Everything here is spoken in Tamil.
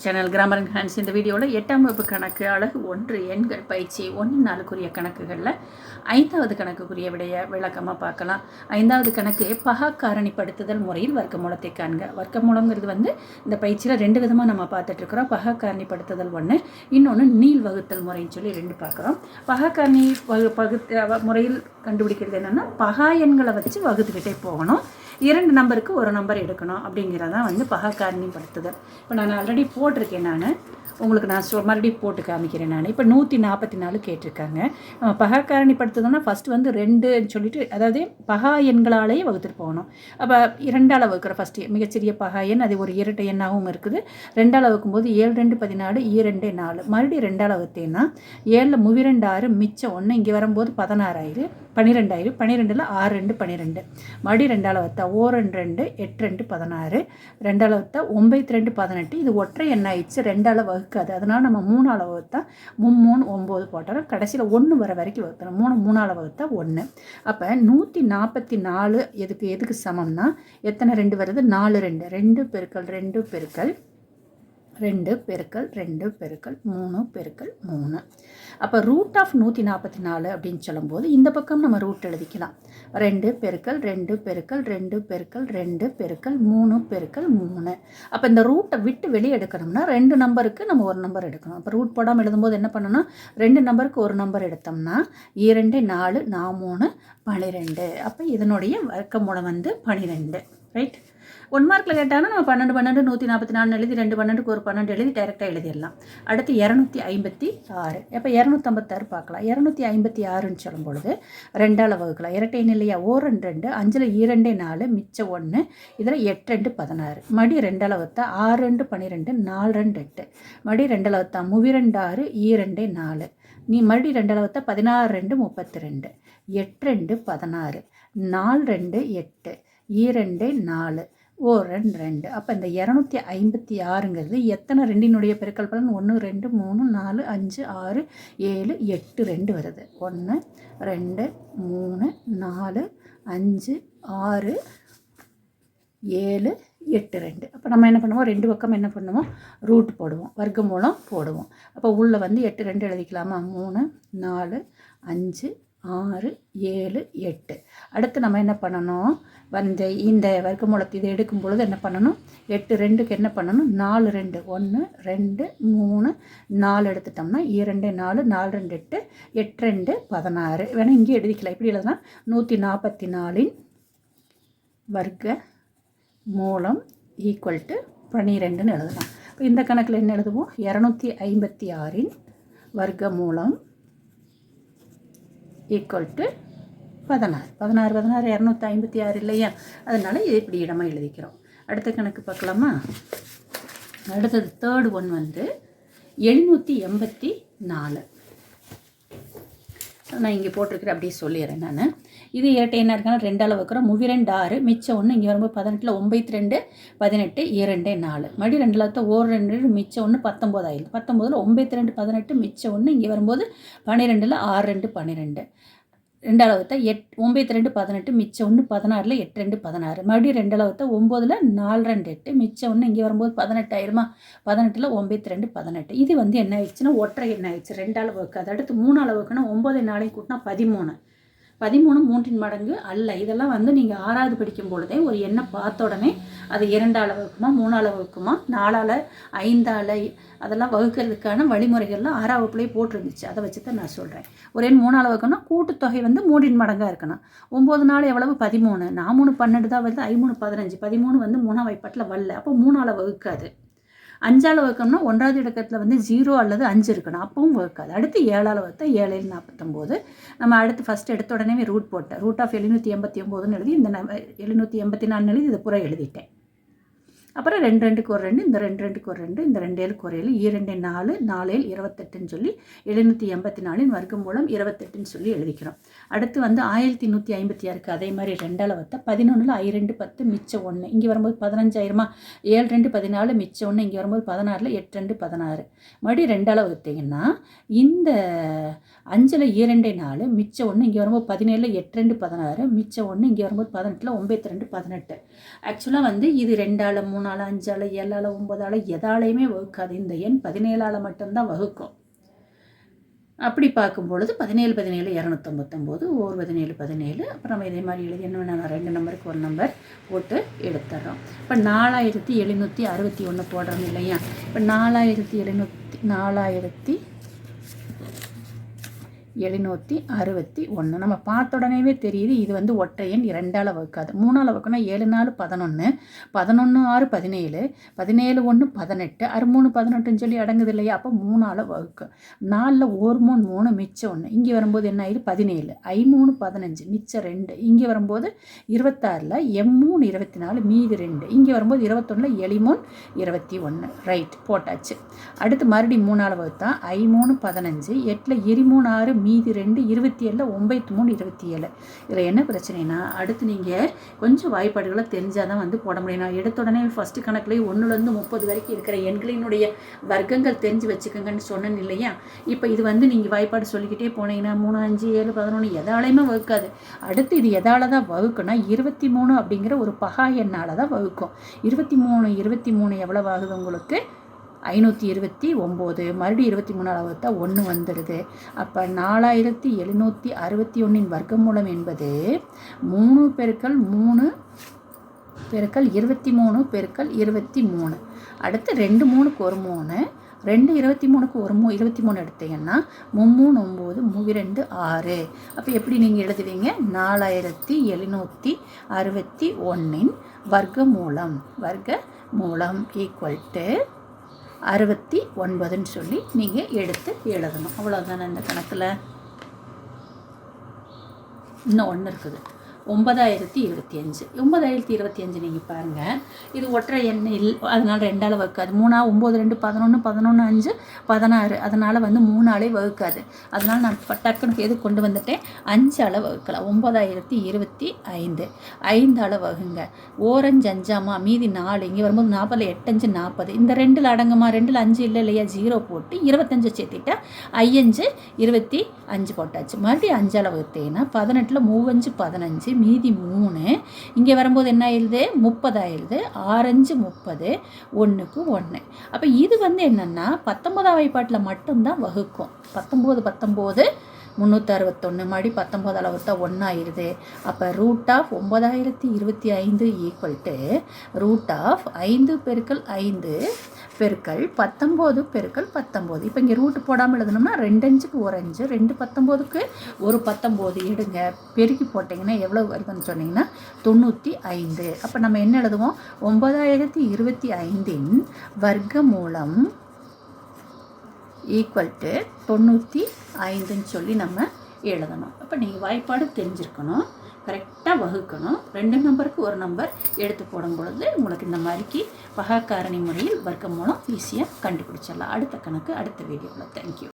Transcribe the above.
சேனல் கிராமர் அண்ட் ஹேண்ட்ஸ் இந்த வீடியோவில் எட்டாம் வகுப்பு கணக்கு அழகு ஒன்று எண்கள் பயிற்சி ஒன்று நாளுக்குரிய கணக்குகளில் ஐந்தாவது கணக்குக்குரிய விடைய விளக்கமாக பார்க்கலாம். ஐந்தாவது கணக்கு பகா காரணிப்படுத்துதல் முறையில் வர்க்கமூலத்தை காண்க. வர்க்கமூலங்கிறது வந்து இந்த பயிற்சியில் ரெண்டு விதமாக நம்ம பார்த்துட்ருக்குறோம் பகா காரணிப்படுத்துதல் ஒன்று இன்னொன்று நீள் வகுத்தல் முறைன்னு சொல்லி ரெண்டு பார்க்குறோம். பகா காரணி வகு பகுத்து முறையில் கண்டுபிடிக்கிறது என்னென்னா பகா எண்களை வச்சு வகுத்துக்கிட்டே போகணும். இரண்டு நம்பருக்கு ஒரு நம்பர் எடுக்கணும் அப்படிங்கிறதான் வந்து பகா காரணிப்படுத்துதல் இப்போ நான் ஆல்ரெடி போட்டிருக்கேன் நான். உங்களுக்கு நான் சொ மறுபடியும் போட்டு காமிக்கிறேன் நான். இப்போ நூற்றி நாற்பத்தி நாலு கேட்டிருக்காங்க. நம்ம பகா காரணிப்படுத்துதல்னா ஃபஸ்ட்டு வந்து ரெண்டுன்னு சொல்லிட்டு அதாவது பகா எண்களாலேயே வகுத்துட்டு போகணும். அப்போ இரண்டால் வகுக்கிற ஃபஸ்ட்டு மிகச்சிறிய பகா எண் அது ஒரு இரட்டை எண்ணாகவும் இருக்குது. ரெண்டால் வகுக்கும்போது ஏழு ரெண்டு பதினாலு ஈரெண்டு நாலு. மறுபடியும் ரெண்டால் வகுத்தேன்னா ஏழில் முவிரெண்டு ஆறு மிச்சம் ஒன்று இங்கே வரும்போது பதினாறாயிரம் பன்னிரெண்டாயிரம் பன்னிரெண்டில் ஆறு ரெண்டு பன்னிரெண்டு மறுபடியும் ரெண்டால் வத்தா ஓ ரெண்டு ரெண்டு எட்டு ரெண்டு பதினாறு. ரெண்டால் வத்தா ஒம்பத்தி ரெண்டு பதினெட்டு. இது ஒற்றை எண்ணாயிடுச்சு ரெண்டால் வகுக்காது. அதனால் நம்ம மூணால் வகுத்தா மும்மூணு ஒம்பது போட்டாலும் கடைசியில் ஒன்று வர வரைக்கும் வகுத்தணும். மூணு மூணால் வகுத்தா ஒன்று அப்போ நூற்றி நாற்பத்தி நாலு எதுக்கு எதுக்கு சமம்னா எத்தனை ரெண்டு வருது? நாலு ரெண்டு. ரெண்டு பெருக்கல் ரெண்டு பெருக்கல். ரெண்டு பெருக்கல் ரெண்டு பெருக்கல் மூணு பெருக்கல் மூணு. அப்போ ரூட் ஆஃப் நூற்றி நாற்பத்தி நாலு அப்படின்னு சொல்லும்போது இந்த பக்கம் நம்ம ரூட் எழுதிக்கலாம். ரெண்டு பெருக்கல் ரெண்டு பெருக்கல் ரெண்டு பெருக்கல் ரெண்டு பெருக்கல் மூணு பெருக்கல் மூணு. அப்போ இந்த ரூட்டை விட்டு வெளியே எடுக்கணும்னா ரெண்டு நம்பருக்கு நம்ம ஒரு நம்பர் எடுக்கணும். அப்போ ரூட் போடாமல் எழுதும்போது என்ன பண்ணணும்? ரெண்டு நம்பருக்கு ஒரு நம்பர் எடுத்தோம்னா இரண்டு நாலு நான் மூணு பன்னிரெண்டு அப்போ இதனுடைய வர்க்கமூலம் வந்து பன்னிரெண்டு ரைட் ஒன் மார்க்கில் கேட்டாங்கன்னா நம்ம பன்னெண்டு பன்னெண்டு நூற்றி நாற்பத்தி நாலு எழுதி ரெண்டு பன்னெண்டுக்கு ஒரு பன்னெண்டு எழுதி டைரெக்டாக எழுதிடலாம். அடுத்து இரநூத்தி ஐம்பத்தி ஆறு. இப்போ இரநூத்தம்பத்தாறு பார்க்கலாம். இரநூத்தி ஐம்பத்தி ஆறுன்னு சொல்லும் பொழுது ரெண்டால் வகுக்கலாம். இரட்டை இல்லையா? ஓ ரெண்டு ரெண்டு. அஞ்சில் இரண்டே நாலு மிச்சம் ஒன்று இதில் எட்டு ரெண்டு பதினாறு. மடி ரெண்டால் வகுத்தா ஆறு ரெண்டு பன்னிரெண்டு நாலு ரெண்டு எட்டு. மடி ரெண்டால் வகுத்தா முவிரெண்டு ஆறு ஈரெண்டே நாலு. நீ மறுபடி ரெண்டால் வகுத்தா பதினாறு ரெண்டு முப்பத்தி ரெண்டு எட்டு ரெண்டு பதினாறு. நாலு ரெண்டு எட்டு. ஈரெண்டு நாலு. ஓ ரெண்டு ரெண்டு. அப்போ இந்த இரநூத்தி ஐம்பத்தி ஆறுங்கிறது எத்தனை ரெண்டினுடைய பெருக்கல் பலன்? ஒன்று ரெண்டு மூணு நாலு அஞ்சு ஆறு ஏழு எட்டு ரெண்டு வருது. ஒன்று ரெண்டு மூணு நாலு அஞ்சு ஆறு ஏழு எட்டு ரெண்டு. அப்போ நம்ம என்ன பண்ணுவோம்? ரெண்டு பக்கம் என்ன பண்ணுவோம்? ரூட் போடுவோம். வர்க்க மூலம் போடுவோம். அப்போ உள்ளே வந்து எட்டு ரெண்டு எழுதிக்கலாமா? மூணு நாலு அஞ்சு ஆறு ஏழு எட்டு. அடுத்து நம்ம என்ன பண்ணணும்? வந்து இந்த வர்க்கமூலத்தை இதை எடுக்கும் பொழுது என்ன பண்ணணும்? எட்டு ரெண்டுக்கு என்ன பண்ணணும்? நாலு ரெண்டு. ஒன்று ரெண்டு மூணு நாலு எடுத்துட்டோம்னா இரண்டு நாலு நாலு ரெண்டு எட்டு. எட்டு ரெண்டு பதினாறு. வேணால் இங்கே எழுதிக்கலாம். இப்படி எழுதுனா நூற்றி நாற்பத்தி நாலின் வர்க்க மூலம் ஈக்குவல் டு பன்னிரெண்டுன்னு எழுதலாம். இப்போ இந்த கணக்கில் என்ன எழுதுவோம்? இரநூத்தி ஐம்பத்தி ஆறின் வர்க்க மூலம் ஈக்குவல் டு பதினாறு. பதினாறு பதினாறு இரநூத்தி ஐம்பத்தி ஆறு இல்லையா? அதனால் இது இப்படி இடமாக எழுதிக்கிறோம். அடுத்த கணக்கு பார்க்கலாமா? அடுத்தது தேர்ட் ஒன் வந்து எழுநூற்றி எண்பத்தி நாலு. நான் இங்கே போட்டிருக்கிறேன் அப்படியே சொல்லிடுறேன் நான். இது இரட்டை என்ன இருக்காங்க ரெண்டால் வைக்கிறோம். முவி ரெண்டு ஆறு மிச்சம் ஒன்று இங்கே வரும்போது பதினெட்டில் ஒம்பத்தி ரெண்டு பதினெட்டு இரண்டே நாலு. மறுபடி ரெண்டு லட்சம் ஓர் ரெண்டு மிச்சம் ஒன்று பத்தொம்போது ஆயிடுது. பத்தொம்போதில் ஒம்பத்தி ரெண்டு பதினெட்டு மிச்சம் ஒன்று இங்கே வரும்போது பன்னிரெண்டில் ஆறு ரெண்டு பன்னிரெண்டு. ரெண்டாவது எட் ஒம்பது ரெண்டு பதினெட்டு மிச்சம் ஒன்று பதினாறில் எட்டு ரெண்டு பதினாறு. மறுபடியும் ரெண்டாவது ஒம்போதில் நாலு ரெண்டு எட்டு மிச்சம் ஒன்று இங்கே வரும்போது பதினெட்டாயிரமா பதினெட்டில் ஒம்பது ரெண்டு பதினெட்டு. இது வந்து என்ன ஆயிடுச்சுன்னா ஒற்றை என்ன ஆயிடுச்சு ரெண்டாள் வகுக்காது அடுத்து மூணு வகுக்குன்னா ஒம்பது நாளைக்கு கூட்டினா பதிமூணு. பதிமூணு மூன்றின் மடங்கு அல்ல. இதெல்லாம் வந்து நீங்கள் ஆறாவது படிக்கும் பொழுதே ஒரு எண்ணை பார்த்த உடனே அது இரண்டால் வகுக்குமா மூணால் வகுக்குமா நாலால் ஐந்தால் அதெல்லாம் வகுக்கிறதுக்கான வழிமுறைகள்லாம் ஆறாவது வகுப்புலேயே போட்டிருந்துச்சு. அதை வச்சு தான் நான் சொல்கிறேன் ஒரு எண் மூணால் வகுக்கணும்னா கூட்டுத்தொகை வந்து மூன்றின் மடங்காக இருக்கணும். ஒம்பது நாள் எவ்வளவு? பதிமூணு. நான் மூணு பன்னெண்டு தான் வருது. ஐமூணு பதினஞ்சு. பதிமூணு வந்து மூணாம் வைப்பாட்டில் வரல. அப்போ மூணால் வகுக்காது. அஞ்சால் வகுக்கம்னா ஒன்றாவது இடக்கத்தில் வந்து ஜீரோ அல்லது அஞ்சு இருக்கணும். அப்பவும் ஒர்க்காது அடுத்து ஏழால் வர்த்தா ஏழு நாற்பத்தொம்போது. நம்ம அடுத்து ஃபஸ்ட் எடுத்த உடனே ரூட் போட்டேன். ரூட் ஆஃப் எழுநூற்றி எண்பத்தி ஒம்போதுன்னு எழுதி இந்த எழுநூற்றி எண்பத்தி நாலுன்னு எழுதி இதை புற எழுதிட்டேன். அப்புறம் ரெண்டு ரெண்டுக்கு ஒரு ரெண்டு இந்த ரெண்டு ரெண்டுக்கு ஒரு ரெண்டு இந்த ரெண்டு ஏழுக்கு ஒரு ஏழு இரண்டு நாலு நாலேல் இருபத்தெட்டுன்னு சொல்லி எழுநூற்றி எண்பத்தி நாலின் வர்க்கம் மூலம் இருபத்தெட்டுன்னு சொல்லி எழுதிக்கிறோம். அடுத்து வந்து ஆயிரத்தி நூற்றி ஐம்பத்தி ஆறுக்கு அதே மாதிரி ரெண்டால் வத்தா பதினொன்றில் ஐ ரெண்டு பத்து மிச்சம் ஒன்று இங்கே வரும்போது பதினஞ்சாயிரமா? ஏழு ரெண்டு பதினாலு மிச்சம் ஒன்று இங்கே வரும்போது பதினாறில் எட்டு ரெண்டு பதினாறு. மறுபடியும் ரெண்டால் வகுத்தீங்கன்னா இந்த அஞ்சில் இரண்டே நாலு மிச்சம் ஒன்று இங்கே வரும்போது பதினேழில் எட்டு ரெண்டு பதினாறு மிச்சம் ஒன்று இங்கே வரும்போது பதினெட்டில் ஒம்பத்தி ரெண்டு பதினெட்டு. ஆக்சுவலாக வந்து இது ரெண்டால் மூணால் அஞ்சால் ஏழால் ஒம்பதால் எதாலையுமே வகுக்காது. இந்த எண் பதினேழால் மட்டும்தான் வகுக்கும். அப்படி பார்க்கும் பொழுது பதினேழு பதினேழு இரநூத்தொம்பத்தொம்போது ஓர் பதினேழு பதினேழு. அப்புறம் நம்ம இதே மாதிரி எழுதி என்ன வேணா ரெண்டு நம்பருக்கு ஒரு நம்பர் போட்டு எடுத்துட்றோம். இப்போ நாலாயிரத்தி எழுநூற்றி அறுபத்தி ஒன்று போடுறோம் இல்லையா? இப்போ நாலாயிரத்தி எழுநூற்றி நாலாயிரத்தி எழுநூற்றி அறுபத்தி ஒன்று நம்ம பார்த்த உடனேவே தெரியுது இது வந்து ஒற்றை எண் இரண்டால் வகுக்காது மூணால் வகுக்கணும் ஏழு நாலு பதினொன்று பதினொன்று ஆறு பதினேழு. பதினேழு ஒன்று பதினெட்டு. அறு மூணு பதினெட்டுன்னு சொல்லி அடங்குது இல்லையா? அப்போ மூணால் வகுக்கும் நாலில் ஒரு மூணு மூணு மிச்சம் ஒன்று இங்கே வரும்போது என்ன ஆயிடுது பதினேழு. ஐ மூணு பதினஞ்சு. மிச்சம் ரெண்டு. இங்கே வரும்போது இருபத்தாறில் எம் மூணு இருபத்தி நாலு மீதி ரெண்டு. இங்கே வரும்போது இருபத்தொன்னில் எளிமூன் இருபத்தி ஒன்று ரைட் போட்டாச்சு. அடுத்து மறுபடி மூணால் வகுத்தா ஐ மூணு பதினஞ்சு. எட்டில் எரி மூணு ஆறு மீதி ரெண்டு இருபத்தி ஏழில் ஒம்பத்தி மூணு இருபத்தி ஏழு. இதில் என்ன பிரச்சனைனா அடுத்து நீங்கள் கொஞ்சம் வாய்ப்பாடுகளை தெரிஞ்சால் தான் வந்து போட முடியும். நான் எடுத்த உடனே ஃபஸ்ட்டு கணக்குலேயே ஒன்றுலேருந்து முப்பது வரைக்கும் இருக்கிற எண்களினுடைய வர்க்கங்கள் தெரிஞ்சு வச்சுக்கோங்கன்னு சொன்னேன் இல்லையா? இப்போ இது வந்து நீங்கள் வாய்ப்பாடு சொல்லிக்கிட்டே போனீங்கன்னா மூணு அஞ்சு ஏழு பதினொன்று எதாலையுமே வகுக்காது. அடுத்து இது எதால் தான் வகுக்குன்னா இருபத்தி மூணு அப்படிங்கிற ஒரு பகா எண்ணால் தான் வகுக்கும். இருபத்தி மூணு இருபத்தி மூணு எவ்வளோ ஆகுது உங்களுக்கு? ஐநூற்றி இருபத்தி ஒம்பது மறுபடியும் இருபத்தி மூணாவது வகுத்தா ஒன்று வந்துடுது அப்போ நாலாயிரத்தி எழுநூற்றி அறுபத்தி ஒன்றின் வர்க்கமூலம் என்பது மூணு பெருக்கள் மூணு பெருக்கள் இருபத்தி மூணு பெருக்கள் இருபத்தி மூணு. அடுத்து ரெண்டு மூணுக்கு ஒரு மூணு ரெண்டு இருபத்தி மூணுக்கு ஒரு மூ இருபத்தி மூணு எடுத்தீங்கன்னா மும்மூணு ஒம்பது மூவி ரெண்டு ஆறு. அப்போ எப்படி நீங்கள் எழுதுவீங்க? நாலாயிரத்தி எழுநூற்றி அறுபத்தி ஒன்றின் வர்க்க மூலம் வர்க்க மூலம் ஈக்குவல் டு அறுபத்தி ஒன்பதுன்னு சொல்லி நீங்கள் எடுத்து எழுதணும். அவ்வளோதானே இந்த கணக்கில்? இன்னும் ஒன்று இருக்குது. ஒன்பதாயிரத்தி இருபத்தி அஞ்சு. ஒன்பதாயிரத்தி இருபத்தி அஞ்சு நீங்கள் பாருங்கள் இது ஒற்றை எண் இல் அதனால் ரெண்டால் வகுக்காது. மூணா ஒம்பது ரெண்டு பதினொன்று பதினொன்று அஞ்சு பதினாறு. அதனால் வந்து மூணாலே வகுக்காது. அதனால் நான் டக்குனுக்கு எது கொண்டு வந்துட்டேன்? அஞ்சால் வகுக்கலாம். ஒம்பதாயிரத்தி இருபத்தி ஐந்து. ஐந்தால் வகுங்க. ஓரஞ்சு அஞ்சாமா மீதி நாலு இங்கே வரும்போது நாற்பதில் எட்டஞ்சு நாற்பது இந்த ரெண்டில் அடங்குமா? ரெண்டில் அஞ்சு இல்லை இல்லையா? ஜீரோ போட்டு இருபத்தஞ்சு சேர்த்திட்டா ஐயஞ்சு இருபத்தி அஞ்சு போட்டாச்சு. மறுபடியும் அஞ்சால் வகுத்தேன்னா பதினெட்டில் மூவஞ்சு பதினஞ்சு மீதி மூணு. இங்கே வரும்போது என்ன ஆயிடுது? முப்பது ஆயிடுது. ஆரஞ்சு முப்பது. ஒன்றுக்கு ஒன்று அப்போ இது வந்து என்னென்னா பத்தொன்பதாம் வாய்ப்பாட்டில் மட்டும்தான் வகுக்கும். பத்தொம்போது பத்தொம்போது முந்நூற்றி அறுபத்தொன்று மறுபடி பத்தொம்போது அளவுத்தா ஒன்றாயிருது அப்போ ரூட் ஆஃப் ஒம்பதாயிரத்தி இருபத்தி ஐந்து ஈக்குவல் டு ரூட் ஆஃப் ஐந்து பெருக்கல் ஐந்து பெருக்கல் பத்தொம்போது பெருக்கல் பத்தொம்போது இப்போ இங்கே ரூட்டு போடாமல் எழுதணும்னா ரெண்டு அஞ்சுக்கு ஒரு அஞ்சு ரெண்டு பத்தொம்போதுக்கு ஒரு பத்தொம்போது எடுங்க. பெருக்கி போட்டிங்கன்னா எவ்வளோ வருதுன்னு சொன்னீங்கன்னா தொண்ணூற்றி ஐந்து. அப்போ நம்ம என்ன எழுதுவோம்? ஒம்பதாயிரத்தி இருபத்தி ஐந்தின் வர்க்க மூலம் ஈக்குவல் டு தொண்ணூற்றி ஐந்துன்னு சொல்லி நம்ம எழுதணும். அப்போ நீங்கள் வாய்ப்பாடு தெரிஞ்சிருக்கணும். கரெக்டாக வகுக்கணும். ரெண்டு நம்பருக்கு ஒரு நம்பர் எடுத்து போடும் பொழுது உங்களுக்கு இந்த மாதிரிக்கு பகாக்காரணி முறையில் வர்க்கம் மூலம் ஈஸியாக கண்டுபிடிச்சிடலாம். அடுத்த கணக்கு அடுத்த வீடியோவில் தேங்க்யூ